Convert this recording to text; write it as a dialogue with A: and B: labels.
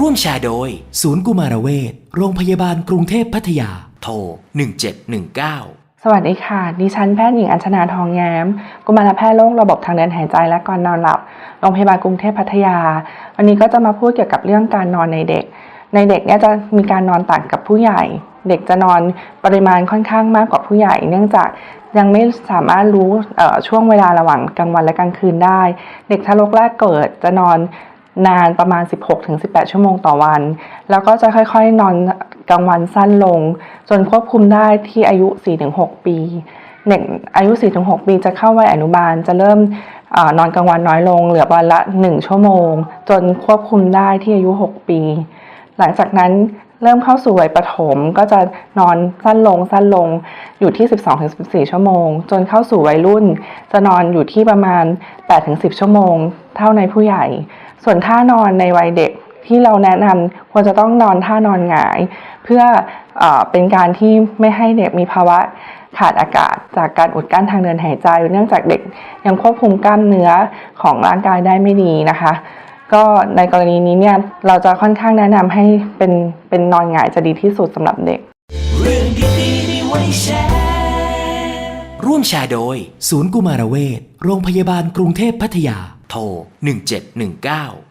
A: ร่วมแชร์โดย ศูนย์กุมารเวชโรงพยาบาลกรุงเทพพัทยา โทร 1719
B: สวัสดีค่ะ ดิฉันแพทย์หญิงอัญชนาทองแย้ม กุมารแพทย์โรคระบบทางเดินหายใจและก่อนนอนหลับ โรงพยาบาลกรุงเทพพัทยา วันนี้ก็จะมาพูดเกี่ยวกับเรื่องการนอนในเด็ก ในเด็กเนี่ยจะมีการนอนต่างกับผู้ใหญ่ เด็กจะนอนปริมาณค่อนข้างมากกว่าผู้ใหญ่ เนื่องจากยังไม่สามารถรู้ช่วงเวลาระหว่างกลางวันและกลางคืนได้ เด็กทารกแรกเกิดจะนอน นานประมาณ 16-18 ชั่วโมงต่อวัน แล้วก็จะค่อยๆ นอนกลางวันสั้นลง จนควบคุมได้ที่อายุ 4-6 ปีเด็กอายุ 4-6 ปีจะเข้าวัยอนุบาลจะเริ่มอนอนกลางวันน้อยลง เหลือวันละ 1 ชั่วโมง จนควบคุมได้ที่อายุ 6 ปี หลังจากนั้นเริ่มเข้าสู่วัยประถมก็จะนอนสั้นลงสั้นลงอยู่ที่ 12-14 ชั่วโมง จนเข้าสู่วัยรุ่น จะนอนอยู่ที่ประมาณ 8-10 ชั่วโมง เท่าในผู้ใหญ่ ส่วนท่านอนในวัยเด็กที่เราแนะนำควรจะต้องนอนท่านอนหงาย เพื่อเอเป็นการที่ไม่ให้เด็กมีภาวะขาดอากาศจากการอุดกั้นทางเดินหายใจ เนื่องจากเด็กยังควบคุมกล้ามเนื้อของร่างกายได้ไม่ดีนะคะ ก็ในกรณีนี้เนี่ยเราจะค่อนข้างแนะนำให้เป็นเป็นนอนหงายจะดีที่สุดสำหรับเด็ก
A: เรื่องดีๆมีไว้แชร์ร่วมแชร์โดย ศูนย์กุมารเวชโรงพยาบาลกรุงเทพพัทยา โทร 1719